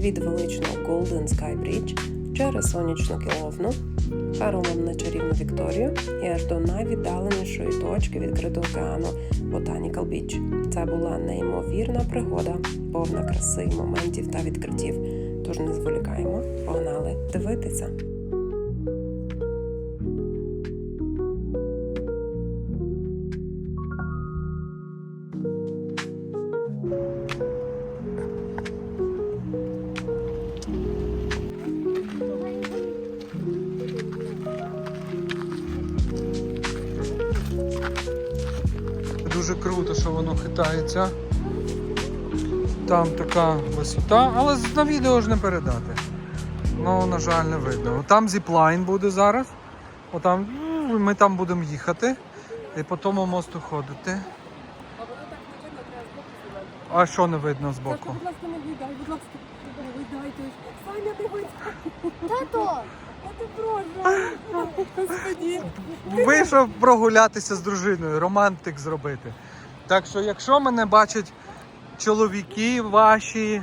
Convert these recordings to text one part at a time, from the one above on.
від величного Golden Sky Bridge через сонячну Кіловну, паромом на чарівну Вікторію і аж до найвіддаленішої точки відкритого океану Botanical Beach. Це була неймовірна пригода, повна краси, моментів та відкриттів. Тож не зволікаємо, погнали дивитися. Круто, що воно хитається. Там така висота, але на відео ж не передати. Ну, на жаль, не видно. Там зіплайн буде зараз. Отам, ну, ми там будемо їхати і по тому мосту ходити. А що не видно збоку? Будь ласка, не віддай, будь ласка, не віддайте. Саня. Тато! Вийшов прогулятися з дружиною, романтик зробити. Так що, якщо мене бачать чоловіки ваші,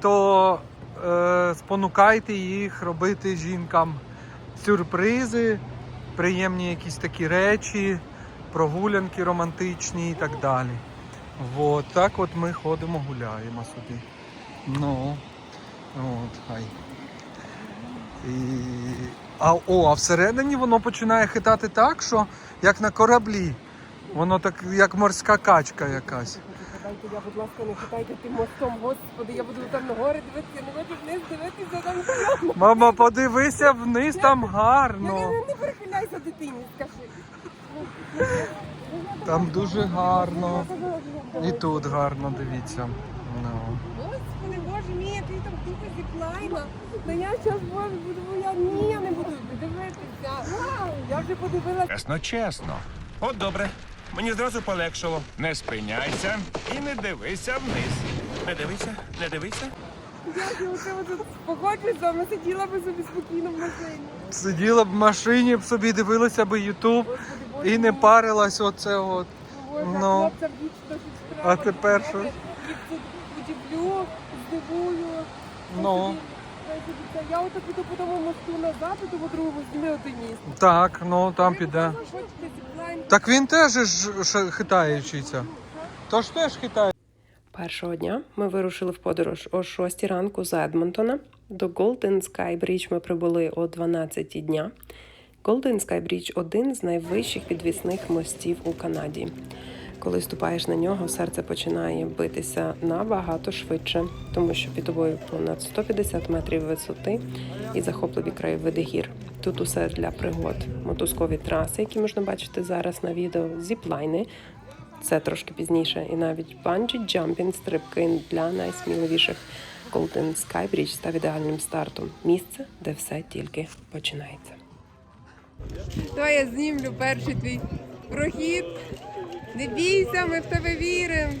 то е, спонукайте їх робити жінкам сюрпризи, приємні якісь такі речі, прогулянки романтичні і так далі. От так от ми ходимо, гуляємо собі. Ну, от, хай. І... А, о, а всередині воно починає хитати так, що як на кораблі. Воно так, як морська качка якась. Дайте я, будь ласка, не хитайте тим мостом, господи, я буду там на гори дивитися, не хочу вниз дивитися, там прямо. Мама, подивися вниз, там Ну, гарно. не, не перехиляйся дитині, скажи. Там дуже гарно. І тут гарно, дивіться. Ну. Господи, боже мій, який там тупо зіплайна. Ну я зараз боже, буду, бо я ні, я не буду дивитися. Я вже подивилася. Чесно, чесно. От добре. Мені зразу полегшало. Не спиняйся і не дивися вниз. Не дивися, не дивися. Я погоджуюсь з вами, сиділа би собі спокійно в машині. Сиділа б в машині, б собі дивилася би Ютуб і не парилась оце от. Боже, Ну. хлопцям вічно щось А тепер що? Їх тут удивлю, здивую. Ну. Господи, Я отак іду по тому мосту назад, і по другому зніми один міст. Так, ну там піде. Хочете зіплайн? Так він теж ж хитаючийся. Тож теж хитає. Першого дня ми вирушили в подорож о 6 ранку з Едмонтона. До Golden Sky Bridge ми прибули о 12 дня. Golden Sky Bridge – один з найвищих підвісних мостів у Канаді. Коли ступаєш на нього, серце починає битися набагато швидше, тому що під тобою понад 150 метрів висоти і захопливі краєвиди гір. Тут усе для пригод. Мотузкові траси, які можна бачити зараз на відео, зіплайни, це трошки пізніше, і навіть банджі джампінг стрибки для найсміливіших. Golden Sky став ідеальним стартом. Місце, де все тільки починається. Давай я знімлю перший твій прохід. Не бійся, ми в тебе віримо.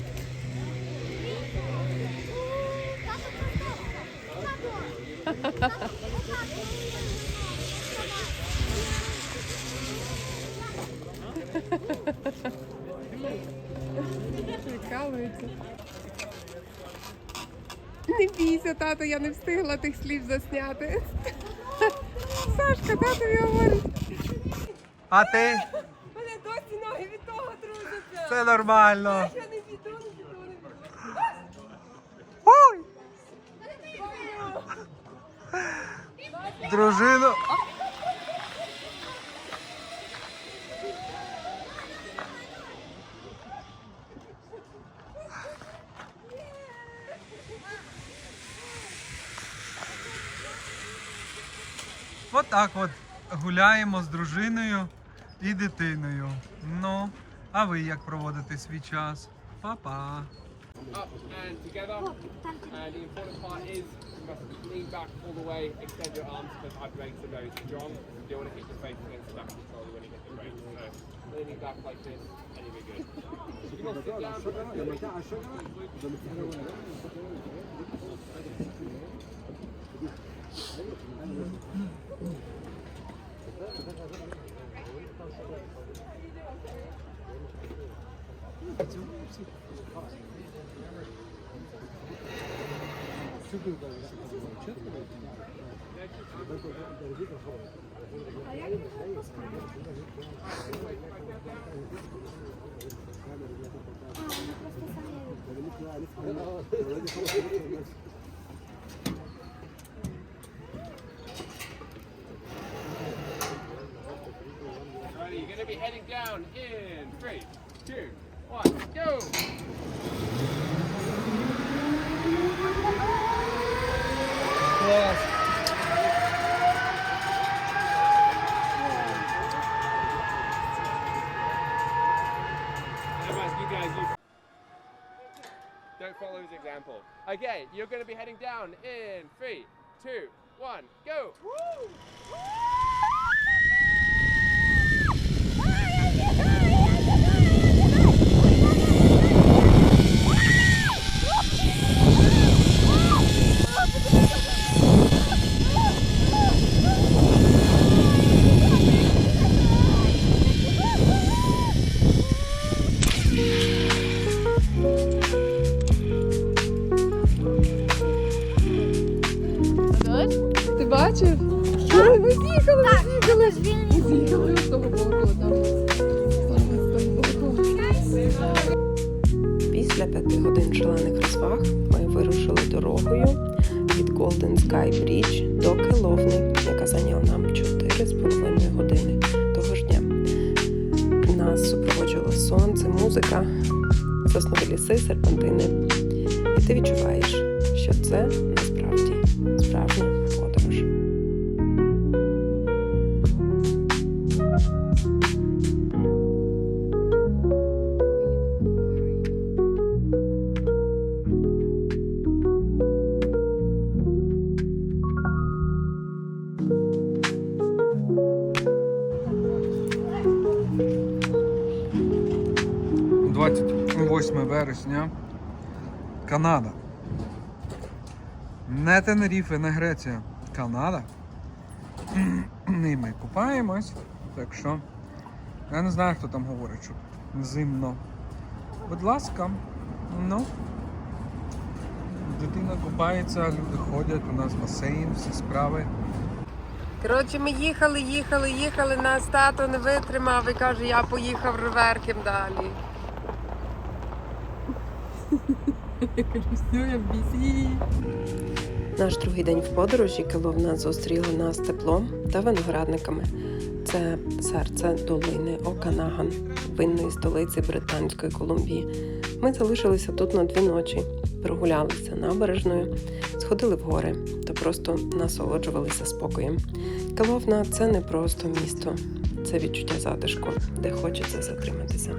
Прикалується. Не бійся, тато, я не встигла тих слів засняти. Сашка, тато тобі говорить. А ти? Мене досі ноги від того трусяться. Це нормально. Ой! Дружину. От так от гуляємо з дружиною і дитиною. Ну, а ви як проводите свій час? Па-па! up and together. And the important part is you must lean back all the way, extend your arms because our brakes are very strong. You don't want to hit your face against that controller when you hit the brakes. So leaning back like this and you'll be good. You can sit down. Alrighty, you're gonna be heading down in three, two, one, go! Otherwise, you guys, you don't follow his example. Okay, you're gonna be heading down in three, two, one, go! Ти Не Тенеріфе, не Греція. Канада. І ми купаємось. Так що. Я не знаю, хто там говорить, що зимно. Будь ласка, ну. Дитина купається, люди ходять, у нас басейн, всі справи. Коротше, ми їхали, їхали, їхали, нас тато не витримав і каже, я поїхав реверком далі. Все, я в бісі. Наш другий день в подорожі Келовна зустріла нас теплом та виноградниками. Це серце долини Оканаган, винної столиці Британської Колумбії. Ми залишилися тут на дві ночі, прогулялися набережною, сходили в гори та просто насолоджувалися спокоєм. Келовна це не просто місто, це відчуття затишку, де хочеться затриматися.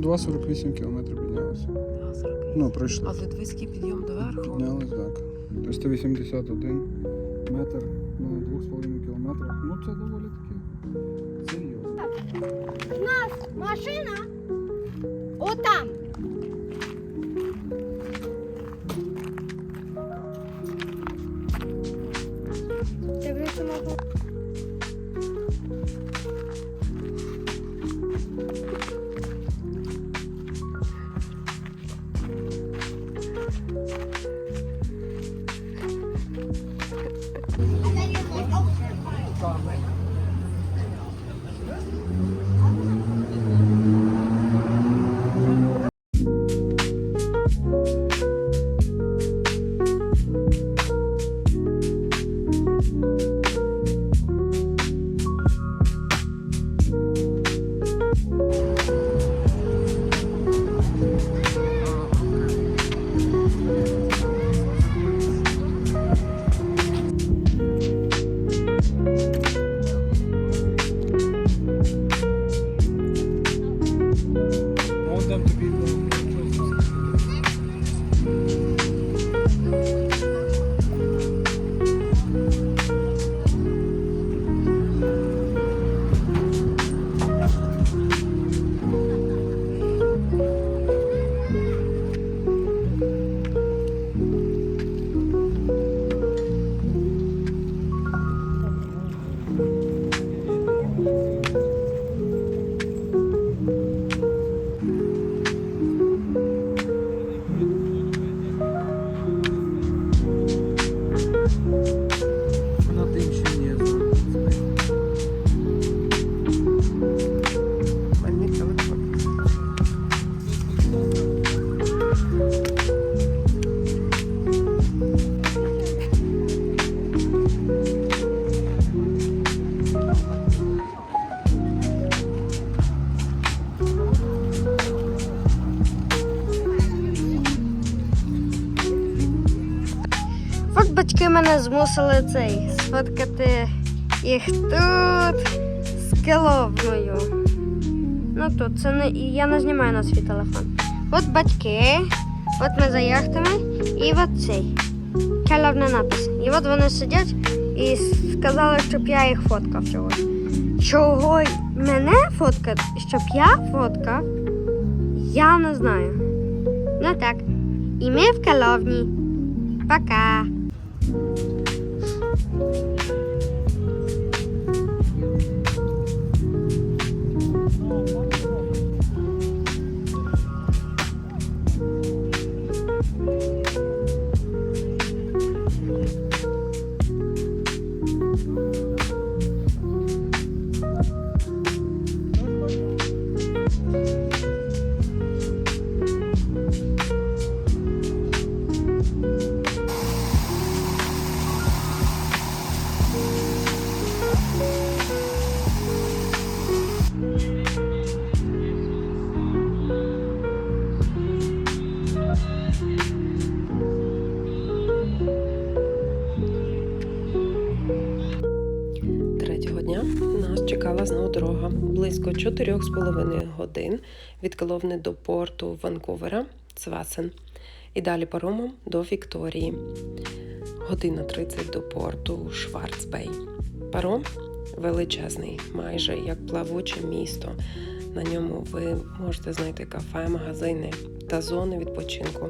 2,48 кілометрів піднялося. Ну, пройшли. Але двійський підйом доверху. Піднялось, так. Тобто 181 цей сфоткати їх тут з киловною. Ну тут це не я не знімаю на свій телефон. От батьки, от ми за яхтами, і от цей. Келовний напис. І от вони сидять і сказали, щоб я їх фоткав чогось. Чого мене фоткати, щоб я фоткав, я не знаю. Ну так. І ми в Келовні. Пока. 4,5 годин від Келовни до порту Ванкувера, Цвасен, і далі паромом до Вікторії. Година 30 до порту Шварцбей. Паром величезний, майже як плавуче місто. На ньому ви можете знайти кафе, магазини та зони відпочинку.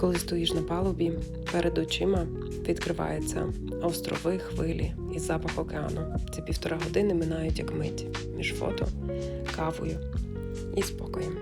Коли стоїш на палубі, перед очима відкриваються острови, хвилі і запах океану. Ці півтора години минають як мить між фото, кавою і спокоєм.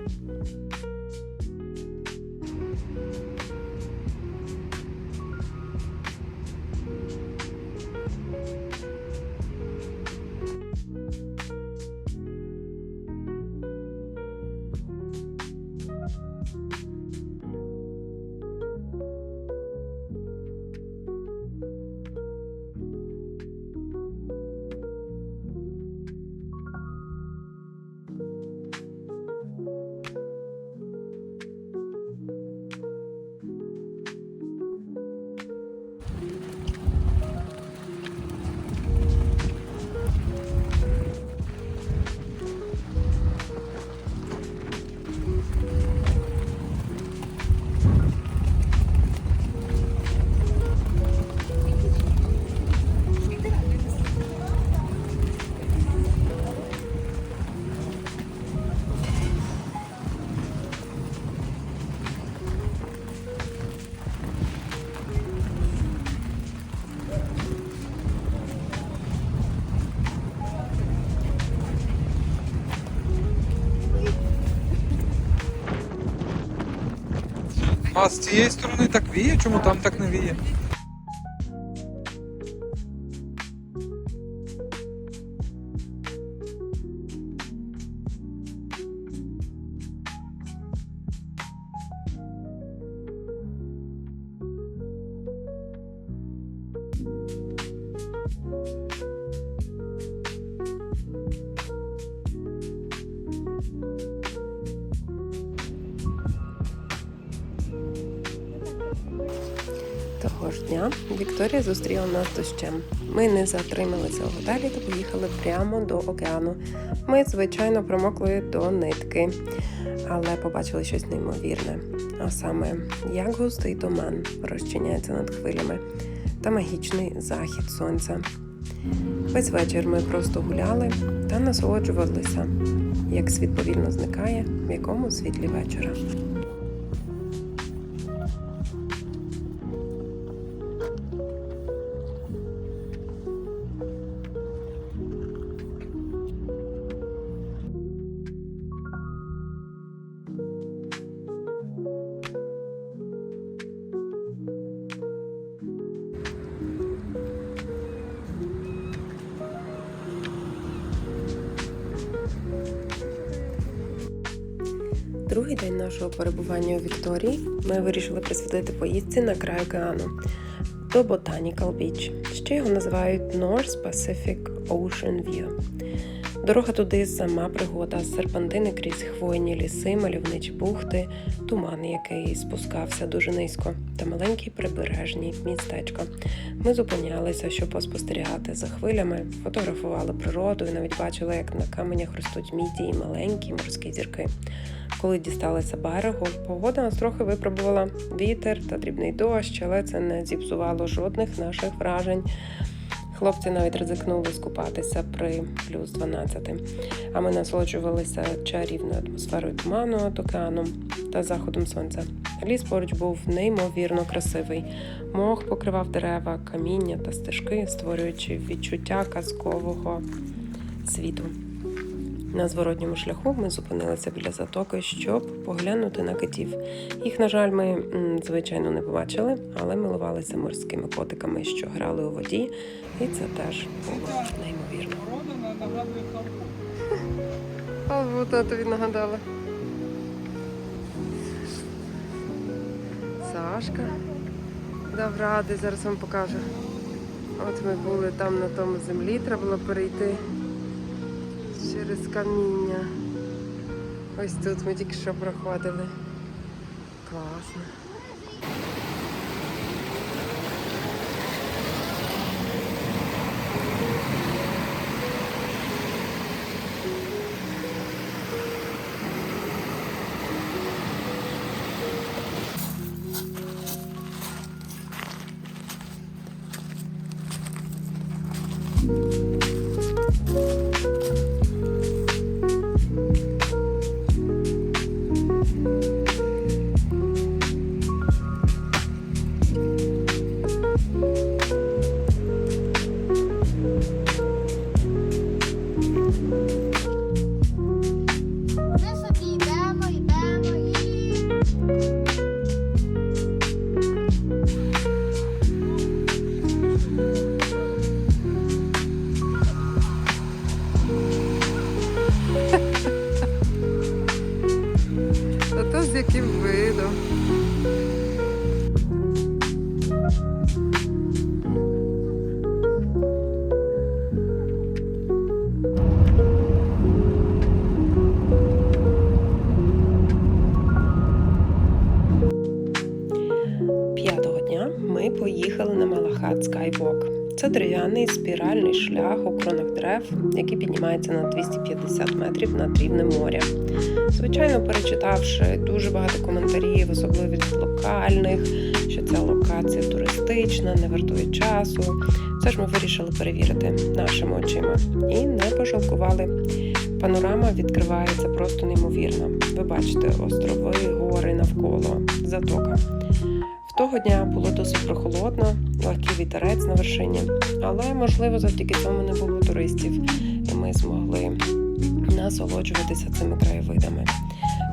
А з цієї сторони так віє, чому там так не віє? Того ж дня Вікторія зустріла нас дощем. Ми не затрималися у готелі та поїхали прямо до океану. Ми, звичайно, промокли до нитки, але побачили щось неймовірне. А саме, як густий туман розчиняється над хвилями та магічний захід сонця. Весь вечір ми просто гуляли та насолоджувалися, як світ повільно зникає в якому світлі вечора. Другий день нашого перебування у Вікторії ми вирішили присвятити поїздці на край океану до Botanical Beach. Ще його називають North Pacific Ocean View. Дорога туди сама пригода, серпантини крізь хвойні ліси, мальовничі бухти, туман, який спускався дуже низько, та маленькі прибережні містечка. Ми зупинялися, щоб поспостерігати за хвилями, фотографували природу і навіть бачили, як на каменях ростуть міді і маленькі морські зірки. Коли дісталися берегу, погода нас трохи випробувала вітер та дрібний дощ, але це не зіпсувало жодних наших вражень. Хлопці навіть ризикнули скупатися при плюс 12. А ми насолоджувалися чарівною атмосферою туману над океаном та заходом сонця. Ліс поруч був неймовірно красивий. Мох покривав дерева, каміння та стежки, створюючи відчуття казкового світу. На зворотньому шляху ми зупинилися біля затоки, щоб поглянути на китів. Їх, на жаль, ми звичайно не побачили, але милувалися морськими котиками, що грали у воді, і це теж було неймовірно. Порода нагадує халву. А вот тобі нагадала. Сашка дав ради, зараз вам покажу. От ми були там на тому землі, треба було перейти через каміння. Ось тут ми тільки що проходили. Класно. То з яким видом. П'ятого дня ми поїхали на Малахат Скайвок. Це дерев'яний спіральний шлях у кронах дерев, який піднімається на 250 метрів над рівнем моря. Звичайно, перечитавши дуже багато коментарів, особливо від локальних, що ця локація туристична, не вартує часу. Все ж ми вирішили перевірити нашими очима і не пожалкували. Панорама відкривається просто неймовірно. Ви бачите острови, гори навколо, затока. В того дня було досить прохолодно, легкий вітерець на вершині, але можливо завдяки цьому не було туристів, і ми змогли насолоджуватися цими краєвидами.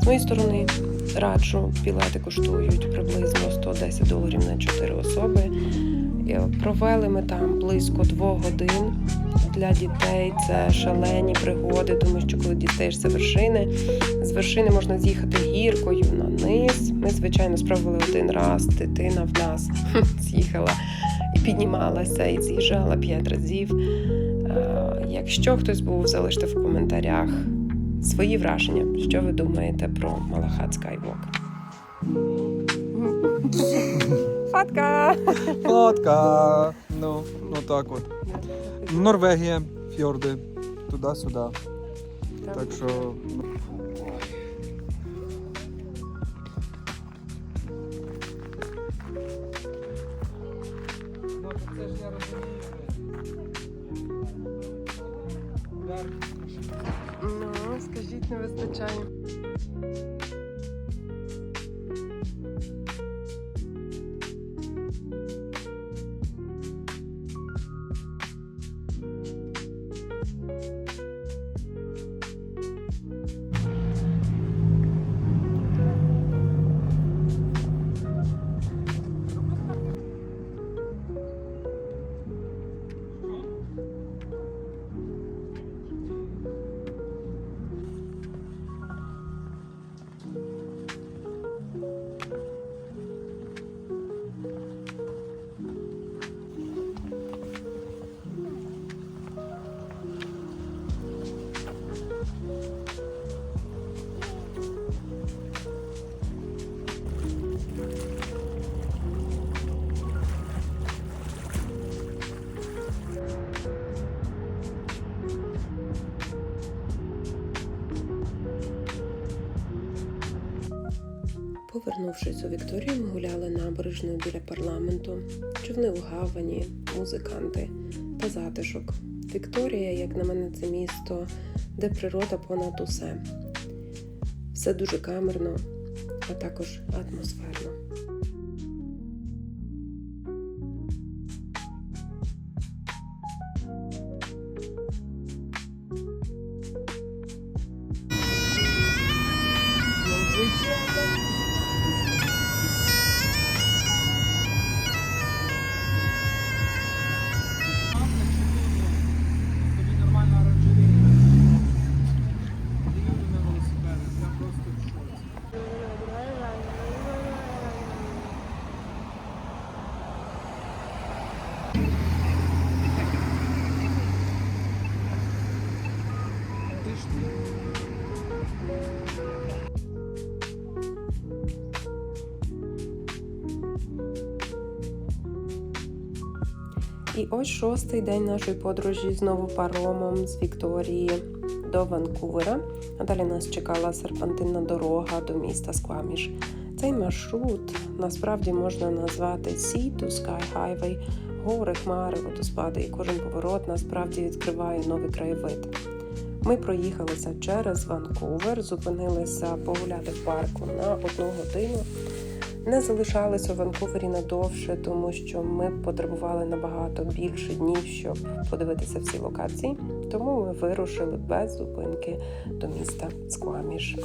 З моєї сторони раджу, білети коштують приблизно 110 доларів на 4 особи. Провели ми там близько двох годин. Для дітей це шалені пригоди, тому що коли дістаєшся вершини, з вершини можна з'їхати гіркою на низ. Ми, звичайно, спробували один раз. Дитина в нас з'їхала і піднімалася, і з'їжджала п'ять разів. Якщо хтось був, залиште в коментарях свої враження, що ви думаєте про Малахат Скайвок. Фатка! Фотка. Ну, ну так от. Норвегія, фьорди, туди-сюди. Так що. ну. Ну, це ж я розумію. Ну, скажіть, не вистачає. Повернувшись у ми гуляли набережною біля парламенту, човни у гавані, музиканти та затишок. Вікторія, як на мене, це місто, де природа понад усе. Все дуже камерно, а також атмосферно. Ось шостий день нашої подорожі знову паромом з Вікторії до Ванкувера. А далі нас чекала серпантинна дорога до міста Скваміш. Цей маршрут насправді можна назвати Sea to Sky Highway, гори, хмари, водоспади, і кожен поворот насправді відкриває новий краєвид. Ми проїхалися через Ванкувер, зупинилися погуляти в парку на одну годину. Не залишалися у Ванкувері надовше, тому що ми потребували набагато більше днів, щоб подивитися всі локації. Тому ми вирушили без зупинки до міста Скваміш.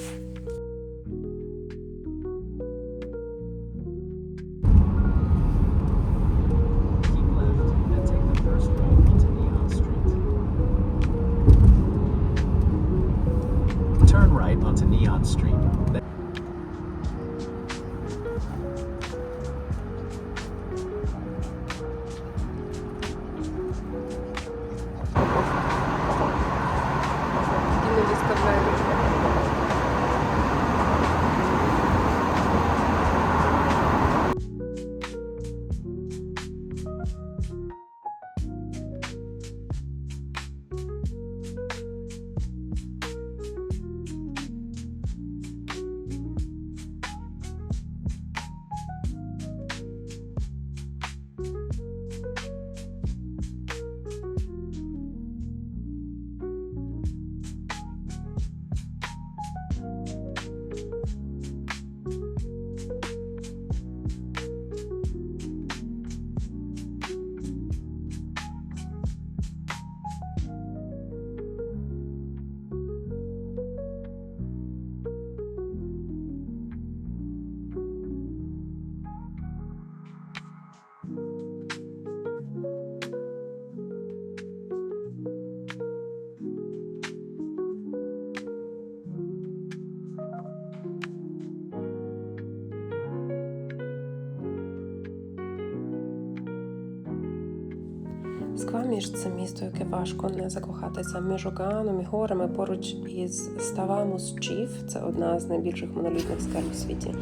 Скваміш це місто, яке важко не закохатися між океаном і горами поруч із Ставамус Чіф. Це одна з найбільших монолітних скель у світі.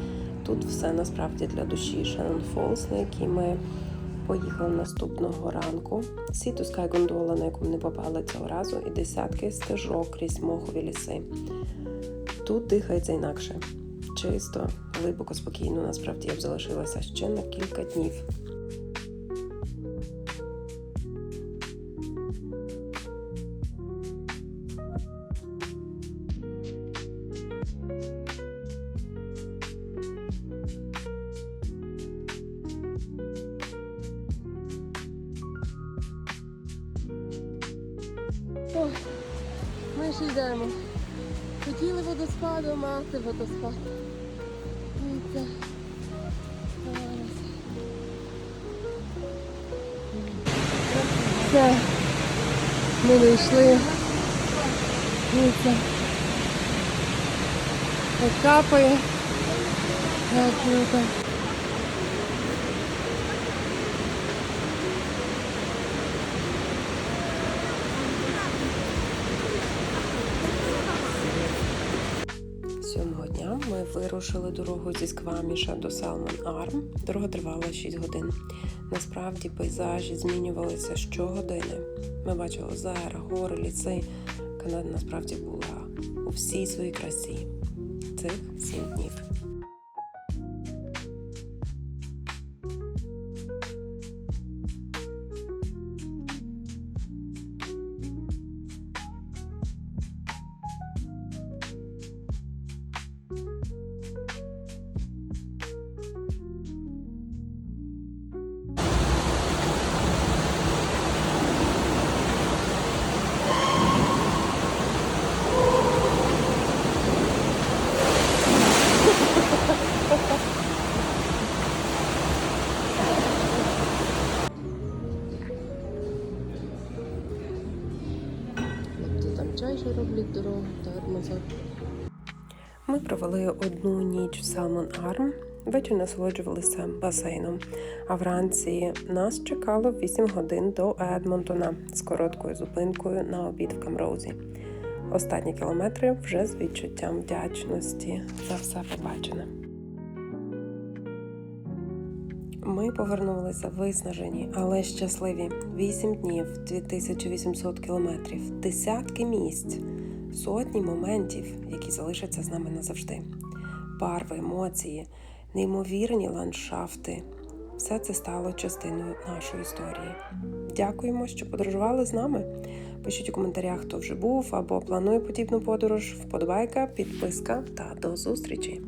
Тут все насправді для душі Шеннон Фолс, на якій ми поїхали наступного ранку. Сіту Скай гондола, на яку не попали цього разу, і десятки стежок крізь мохові ліси. Тут дихається інакше. Чисто, глибоко, спокійно. Насправді я б залишилася ще на кілька днів. Ми ж йдемо. Хотіли водоспадом, мати водоспад. Дивіться. Все. Ми дійшли. Дивіться. Як капає. Як круто. Вирушили дорогу зі Скваміша до Салмон Арм. Дорога тривала 6 годин. Насправді пейзажі змінювалися щогодини. Ми бачили озера, гори, ліси. Канада насправді була у всій своїй красі. Цих сім днів. Одну ніч в Салмон Арм. Ввечері насолоджувалися басейном. А вранці нас чекало 8 годин до Едмонтона з короткою зупинкою на обід в Камроузі. Останні кілометри вже з відчуттям вдячності за все побачене. Ми повернулися виснажені, але щасливі. Вісім днів, 2800 кілометрів, десятки місць, сотні моментів, які залишаться з нами назавжди. Барви, емоції, неймовірні ландшафти. Все це стало частиною нашої історії. Дякуємо, що подорожували з нами. Пишіть у коментарях, хто вже був або планує подібну подорож. Вподобайка, підписка та до зустрічі!